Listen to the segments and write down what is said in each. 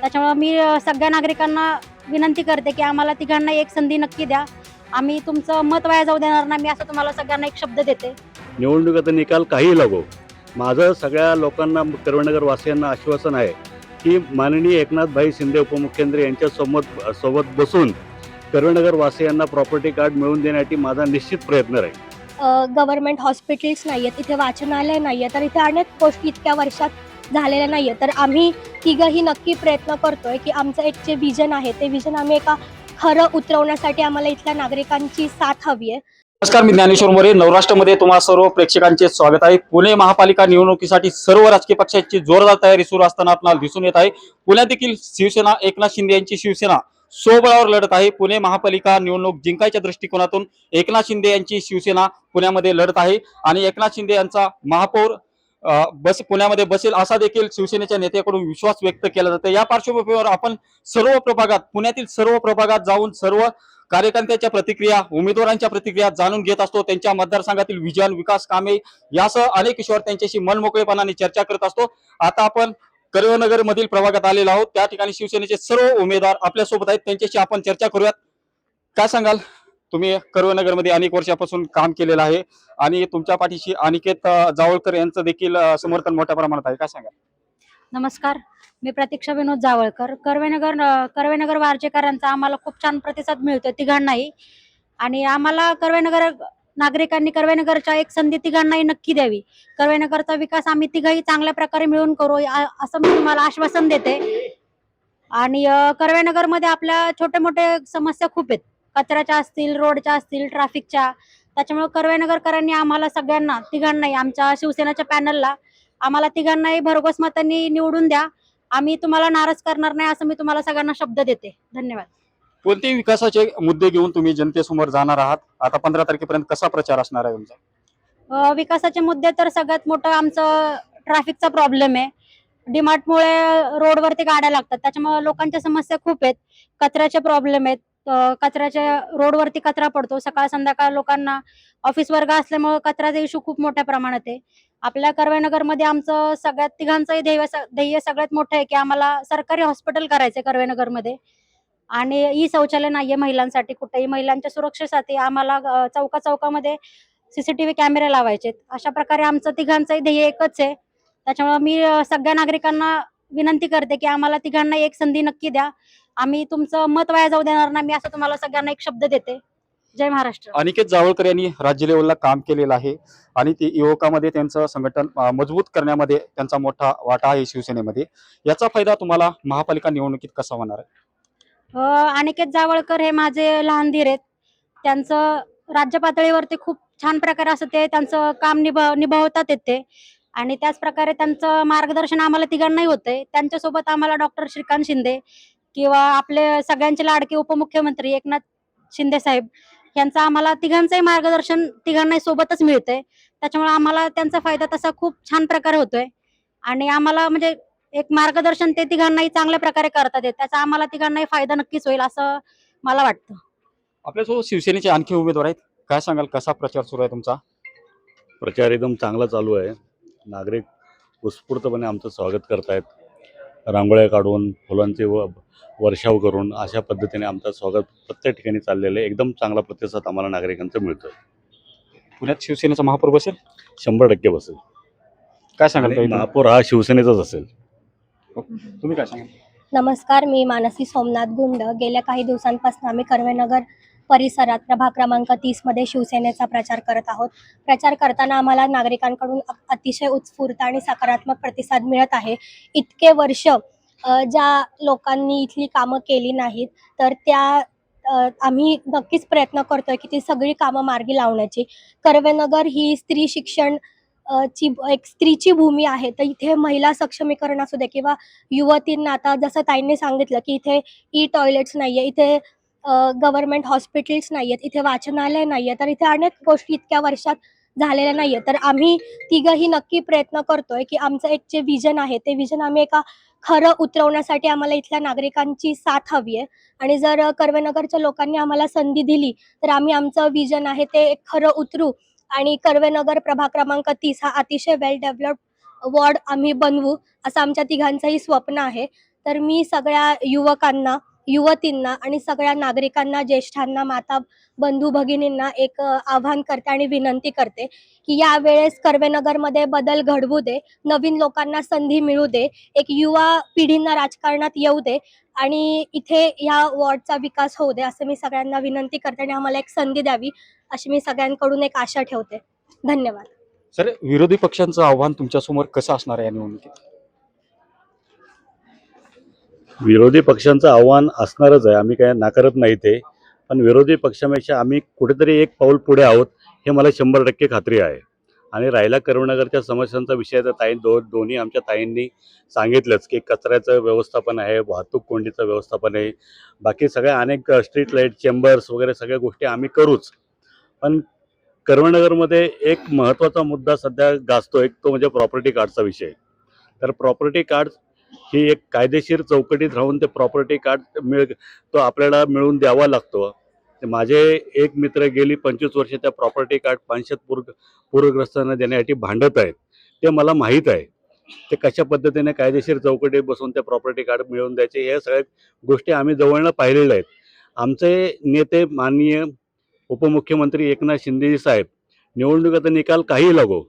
त्याच्यामुळे मी सगळ्या नागरिकांना विनंती करते की आम्हाला तिघांना एक संधी नक्की द्या. आम्ही तुमचं मत वाया जाऊ देणार नाही मी असं तुम्हाला सगळ्यांना एक शब्द देते. निवडणुकीचा निकाल काही लागो माझं सगळ्या लोकांना करवणनगर वासियांना आश्वासन आहे की माननीय एकनाथभाई शिंदे उपमुख्यमंत्री यांच्या सोबत सोबत बसून करवणनगर वासियांना प्रॉपर्टी कार्ड मिळवून देण्यासाठी माझा निश्चित प्रयत्न राहील. गव्हर्नमेंट हॉस्पिटल्स नाही आहेत इथे वाचनालय नाही आहे तर इथे अनेक गोष्टी इतक्या वर्षात झालेलं नाही आहे तर आम्ही तिघंही नक्की प्रयत्न करतोय की आमचं एक जे विजन आहे ते विजन आम्ही एका खरं उतरवण्यासाठी आम्हाला इथल्या नागरिकांची साथ हवी आहे. नमस्कार मी ज्ञानेश्वर मोरे नवराष्ट्रमध्ये तुम्हाला सर्व प्रेक्षकांचे स्वागत आहे. पुणे महापालिका निवडणुकीसाठी सर्व राजकीय पक्षांची जोरदार तयारी सुरू असताना आपल्याला दिसून येत आहे. पुण्यात देखील शिवसेना एकनाथ शिंदे यांची शिवसेना सोबळावर लढत आहे. पुणे महापालिका निवडणूक जिंकायच्या दृष्टिकोनातून एकनाथ शिंदे यांची शिवसेना पुण्यामध्ये लढत आहे. आणि एकनाथ शिंदे यांचा महापौर बस पुण्यामध्ये बसेल असा देखील शिवसेनेच्या नेत्याकडून विश्वास व्यक्त केला जातो. या पार्श्वभूमीवर आपण सर्व प्रभागात पुण्यातील सर्व प्रभागात जाऊन सर्व कार्यकर्त्यांच्या प्रतिक्रिया उमेदवारांच्या प्रतिक्रिया जाणून घेत असतो. त्यांच्या मतदारसंघातील विजन विकास कामे यासह अनेक विषयावर त्यांच्याशी मनमोकळेपणाने चर्चा करत असतो. आता आपण कर्वेनगर मधील प्रभागात आलेलो आहोत. त्या ठिकाणी शिवसेनेचे सर्व उमेदवार आपल्यासोबत आहेत. त्यांच्याशी आपण चर्चा करूयात. काय सांगाल? तुम्ही कर्वनगरमध्ये अनेक वर्षापासून काम केलेलं आहे. आणि तुमच्या पाठीशी अनिकेत जावळकर यांचं देखील समर्थन मोठ्या प्रमाणात आहे. काय सांगा नमस्कार. मी प्रतीक्षा विनोद जावळकर. कर्वेनगर कर्वेनगर वारजेकरांचा आम्हाला खूप छान प्रतिसाद मिळतोय तिघांनाही. आणि आम्हाला कर्वेनगर नागरिकांनी कर्वेनगरच्या एक संधी तिघांनाही नक्की द्यावी. कर्वेनगरचा विकास आम्ही तिघही चांगल्या प्रकारे मिळून करू असं मी तुम्हाला आश्वासन देते. आणि कर्वेनगरमध्ये आपल्या छोटे मोठे समस्या खूप आहेत. कचऱ्याच्या असतील रोडच्या असतील ट्रॅफिकच्या त्याच्यामुळे कर्वेनगरकरांनी आम्हाला सगळ्यांना तिघांनाही आमच्या शिवसेनेच्या पॅनलला आम्हाला तिघांनाही भरघोस मतांनी निवडून द्या. आम्ही तुम्हाला नाराज करणार नाही असं मी तुम्हाला सगळ्यांना शब्द देते. धन्यवाद. कोणते विकासाचे मुद्दे घेऊन तुम्ही जनतेसमोर जाणार आहात? आता पंधरा तारखेपर्यंत कसा प्रचार असणार आहे तुमचा? विकासाचे मुद्दे तर सगळ्यात मोठं आमचं ट्रॅफिकचा प्रॉब्लेम आहे. डिमार्टमुळे रोडवरती गाड्या लागतात. त्याच्यामुळे लोकांच्या समस्या खूप आहेत. कचऱ्याचे प्रॉब्लेम आहेत. कचऱ्याच्या रोडवरती कचरा पडतो. सकाळ संध्याकाळ लोकांना ऑफिस वर्ग असल्यामुळे कचऱ्याचा इश्यू खूप मोठ्या प्रमाणात आहे. आपल्या कर्वेनगरमध्ये आमचं सगळ्यात तिघांचंही ध्येय ध्येय सगळ्यात मोठं आहे की आम्हाला सरकारी हॉस्पिटल करायचंय कर्वेनगरमध्ये. आणि ई शौचालय नाहीये महिलांसाठी कुठेही महिलांच्या सुरक्षेसाठी आम्हाला चौका चौकामध्ये सीसीटीव्ही कॅमेरे लावायचे अशा प्रकारे आमचं तिघांचंही ध्येय एकच आहे. त्याच्यामुळे मी सगळ्या नागरिकांना विनंती करते की आम्हाला तिघांना एक संधी नक्की द्या. आम्ही तुमचं मत वाया जाऊ देणार नाही मी असं तुम्हाला सगळ्यांना एक शब्द देते. जय महाराष्ट्र. अनिकेत जावळकर यांनी राज्य लेवलला काम केलेलं आहे आणि ते युवकामध्ये त्यांचं संघटन मजबूत करण्यामध्ये त्यांचा मोठा वाटा आहे शिवसेनेमध्ये. याचा फायदा तुम्हाला महापालिका निवडणुकीत कसा होणार आहे? अनिकेत जावळकर हे माझे लहान धीर आहेत. त्यांचं राज्य पातळीवरती खूप छान प्रकारे असं ते त्यांचं काम निभ निभावतात आहेत ते. आणि त्याच प्रकारे त्यांचं मार्गदर्शन आम्हाला तिघांनाही होतंय. त्यांच्यासोबत आम्हाला डॉक्टर श्रीकांत शिंदे किंवा आपले सगळ्यांचे लाडके उपमुख्यमंत्री एकनाथ शिंदे साहेब यांचं आम्हाला तिघांचंही मार्गदर्शन तिघांनाही सोबतच मिळतंय. त्याच्यामुळे आम्हाला त्यांचा फायदा तसा खूप छान प्रकारे होतोय. आणि आम्हाला म्हणजे एक मार्गदर्शन ते तिघांनाही चांगल्या प्रकारे करतात. त्याचा आम्हाला तिघांनाही फायदा नक्कीच होईल असं मला वाटतं. आपल्यासोबत शिवसेनेचे आणखी उमेदवार आहेत. काय सांगाल? कसा प्रचार सुरू आहे तुमचा? प्रचार एकदम चांगला चालू आहे. नागरिक उत्स्फूर्तपणे आमचं स्वागत करतायत. रांगोळ्या काढून फुलांचे व वर्षाव करून अशा पद्धतीने आमचं स्वागत प्रत्येक ठिकाणी चाललेलं आहे. एकदम चांगला प्रतिसाद आम्हाला नागरिकांचा मिळतोय. पुण्यात शिवसेनेचा महापौर बसेल? शंभर टक्के बसेल. काय सांगाल? महापौर हा शिवसेनेचाच असेल. तुम्ही काय सांगाल? नमस्कार मी मानसी सोमनाथ गुंड. गेल्या काही दिवसांपासून आम्ही कर्वेनगर परिसरात प्रभाग क्रमांक तीसमध्ये शिवसेनेचा प्रचार करत आहोत. प्रचार करताना आम्हाला नागरिकांकडून अतिशय उत्स्फूर्त आणि सकारात्मक प्रतिसाद मिळत आहे. इतके वर्ष ज्या लोकांनी इथली कामं केली नाहीत तर त्या आम्ही नक्कीच प्रयत्न करतोय की ती सगळी कामं मार्गी लावण्याची. कर्वेनगर ही स्त्री शिक्षण ची एक स्त्रीची भूमी आहे. तर इथे महिला सक्षमीकरण असू दे किंवा युवतींना आता जसं ताईंनी सांगितलं की इथे ई टॉयलेट्स नाहीये इथे गव्हर्नमेंट हॉस्पिटल्स नाही आहेत इथे वाचनालय नाही आहे तर इथे अनेक गोष्टी इतक्या वर्षात झालेल्या नाहीये तर आम्ही तिघही नक्की प्रयत्न करतोय की आमचं एक जे विजन आहे ते विजन आम्ही एका खरं उतरवण्यासाठी आम्हाला इथल्या नागरिकांची साथ हवी आहे. आणि जर कर्वेनगरच्या लोकांनी आम्हाला संधी दिली तर आम्ही आमचं विजन आहे ते एक खरं उतरू. आणि कर्वेनगर प्रभाग क्रमांक तीस हा अतिशय वेल डेव्हलप्ड वॉर्ड आम्ही बनवू असं आमच्या तिघांचंही स्वप्न आहे. तर मी सगळ्या युवकांना युवतींना आणि सगळ्या नागरिकांना ज्येष्ठांना माता बंधू भगिनींना एक आव्हान करते आणि विनंती करते की यावेळेस कर्वेनगरमध्ये बदल घडवू दे नवीन लोकांना संधी मिळू दे एक युवा पिढींना राजकारणात येऊ दे आणि इथे या वॉर्डचा विकास होऊ दे असं मी सगळ्यांना विनंती करते आणि आम्हाला एक संधी द्यावी अशी मी सगळ्यांकडून एक आशा ठेवते. धन्यवाद. सर विरोधी पक्षांचं आव्हान तुमच्यासमोर कसं असणार आहे या निवडणुकीत? विरोधी पक्षांचं आव्हान असणारच आहे. आम्ही काय नाकारत नाही ते. पण विरोधी पक्षापेक्षा आम्ही कुठेतरी एक पाऊल पुढे आहोत हे मला शंभर टक्के खात्री आहे. आणि राहिला करुणनगरच्या समस्यांचा विषय तर ताई दो दोन्ही आमच्या ताईंनी सांगितलंच की कचऱ्याचं व्यवस्थापन आहे वाहतूक कोंडीचं व्यवस्थापन आहे. बाकी सगळ्या अनेक स्ट्रीट लाइट चेंबर्स वगैरे सगळ्या गोष्टी आम्ही करूच. पण कर्वनगरमध्ये एक महत्त्वाचा मुद्दा सध्या गाजतो एक तो म्हणजे प्रॉपर्टी कार्डचा विषय. तर प्रॉपर्टी कार्ड ही एक कायदेशीर चौकटीत राहून ते प्रॉपर्टी कार्ड मिळ तो आपल्याला मिळवून द्यावा लागतो. माझे एक मित्र गेली पंचवीस वर्ष त्या प्रॉपर्टी कार्ड पानशेत पूर पूरग्रस्तांना देण्यासाठी भांडत आहेत. ते मला माहीत आहे. ते कशा पद्धतीने कायदेशीर चौकटीत बसून ते प्रॉपर्टी कार्ड मिळवून द्यायचे या सगळ्या गोष्टी आम्ही जवळनं पाहिलेल्या आहेत. आमचे नेते माननीय उपमुख्यमंत्री एकनाथ शिंदे साहेब निवडणुकीचा निकाल काही लागो.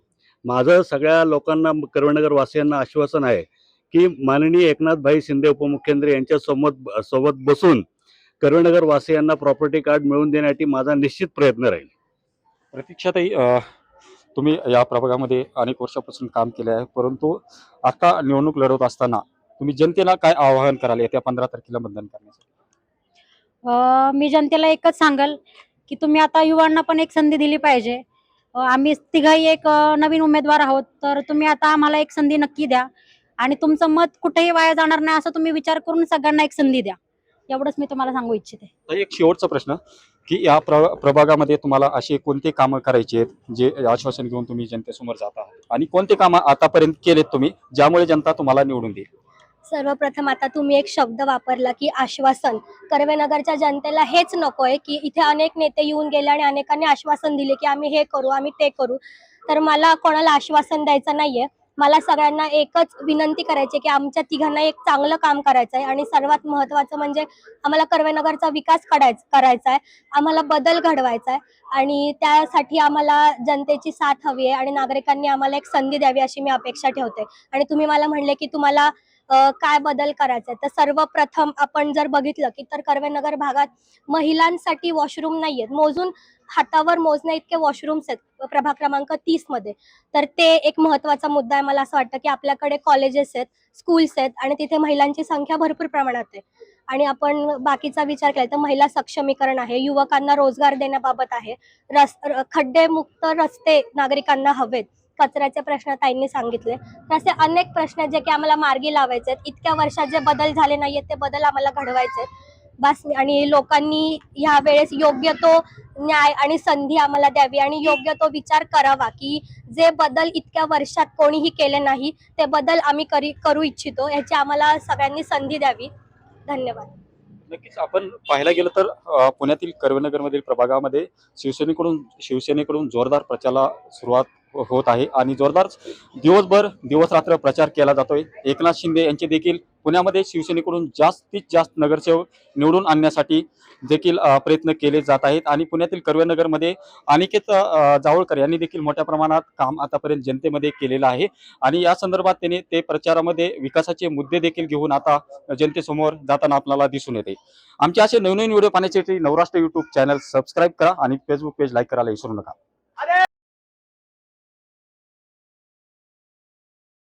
माझं सगळ्या लोकांना करवणगर वासियांना आश्वासन आहे की माननीय एकनाथभाई शिंदे उपमुख्यमंत्री यांच्या सोबत सोबत बसून करवणनगर वासियांना प्रॉपर्टी कार्ड मिळवून देण्यासाठी माझा निश्चित प्रयत्न राहील. प्रतीक्षाताई तुम्ही या प्रभागामध्ये अनेक वर्षापासून काम केले आहे परंतु आता निवडणूक लढवत असताना तुम्ही जनतेला काय आवाहन कराल येत्या पंधरा तारखेला मतदान करण्यासाठी? मी जनतेला एकच सांगल की तुम्ही आता युवांना पण एक संधी दिली पाहिजे. आम्ही तिघही एक नवीन उमेदवार आहोत तर तुम्ही आता आम्हाला एक संधी नक्की द्या. आणि तुमचं मत कुठेही वाया जाणार नाही असं तुम्ही विचार करून सगळ्यांना एक संधी द्या. एवढंच मी तुम्हाला सांगू इच्छिते. तर एक शेवटचा प्रश्न की या प्र प्रभागामध्ये तुम्हाला असे कोणते कामं करायचे आहेत जे आश्वासन घेऊन तुम्ही जनतेसमोर जात आहात? आणि कोणते कामं आतापर्यंत केलेत तुम्ही ज्यामुळे जनता तुम्हाला निवडून देईल? सर्वप्रथम आता तुम्ही एक शब्द वापरला की आश्वासन. कर्वेनगरच्या जनतेला हेच नकोय की इथे अनेक नेते येऊन गेले आणि अनेकांनी आश्वासन दिले की आम्ही हे करू आम्ही ते करू. तर मला कोणाला आश्वासन द्यायचं नाहीये. मला सगळ्यांना एकच विनंती करायची आहे की आमच्या तिघांना एक चांगलं काम करायचं आहे आणि सर्वात महत्त्वाचं म्हणजे आम्हाला कर्वेनगरचा विकास करायचा करायचा आहे आम्हाला बदल घडवायचा आहे आणि त्यासाठी आम्हाला जनतेची साथ हवी आहे. आणि नागरिकांनी आम्हाला एक संधी द्यावी अशी मी अपेक्षा ठेवते. आणि तुम्ही मला म्हणले की तुम्हाला काय बदल करायचा? तर सर्वप्रथम आपण जर बघितलं की तर कर्वेनगर भागात महिलांसाठी वॉशरूम नाही आहेत मोजून हातावर मोजण्या इतके वॉशरूम्स आहेत. प्रभाग क्रमांक तीसमध्ये. तर ते एक महत्त्वाचा मुद्दा आहे. मला असं वाटतं की आपल्याकडे कॉलेजेस आहेत स्कूल्स आहेत आणि तिथे महिलांची संख्या भरपूर प्रमाणात आहे. आणि आपण बाकीचा विचार केला तर महिला सक्षमीकरण आहे. युवकांना रोजगार देण्याबाबत आहे. रस खड्डे मुक्त रस्ते नागरिकांना हवेत. कचऱ्याचे प्रश्न ताईंनी सांगितले. तर असे अनेक प्रश्न जे की आम्हाला मार्गी लावायचे आहेत. इतक्या वर्षात जे बदल झाले नाहीयेत ते बदल आम्हाला घडवायचे बस आणि लोकांनी ह्या वेळेस योग्य तो न्याय आणि संधी आम्हाला द्यावी आणि योग्य तो विचार करावा की जे बदल इतक्या वर्षात कोणीही केले नाही ते बदल आम्ही करी करू इच्छितो. याची आम्हाला सगळ्यांनी संधी द्यावी. धन्यवाद. नक्कीच आपण पाहायला गेलं तर पुण्यातील कर्वेनगरमधील प्रभागामध्ये शिवसेनेकडून शिवसेनेकडून जोरदार प्रचाराला सुरुवात होत आहे. आणि जोरदार दिवसभर दिवसरात्र प्रचार केला जातोय. एकनाथ शिंदे यांचे देखील पुण्यामध्ये शिवसेनेकडून जास्तीत जास्त नगरसेवक निवडून आणण्यासाठी देखील प्रयत्न केले जात आहेत. आणि पुण्यातील कर्वेनगरमध्ये अनिकेत जावळकर यांनी देखील मोठ्या प्रमाणात काम आतापर्यंत जनतेमध्ये केलेलं आहे. आणि या संदर्भात त्याने ते प्रचारामध्ये विकासाचे मुद्दे देखील घेऊन आता जनतेसमोर जाताना आपल्याला दिसून येते. आमचे असे नवनवीन व्हिडिओ पाहण्यासाठी नवराष्ट्र युट्यूब चॅनल सबस्क्राईब करा आणि फेसबुक पेज लाईक करायला विसरू नका.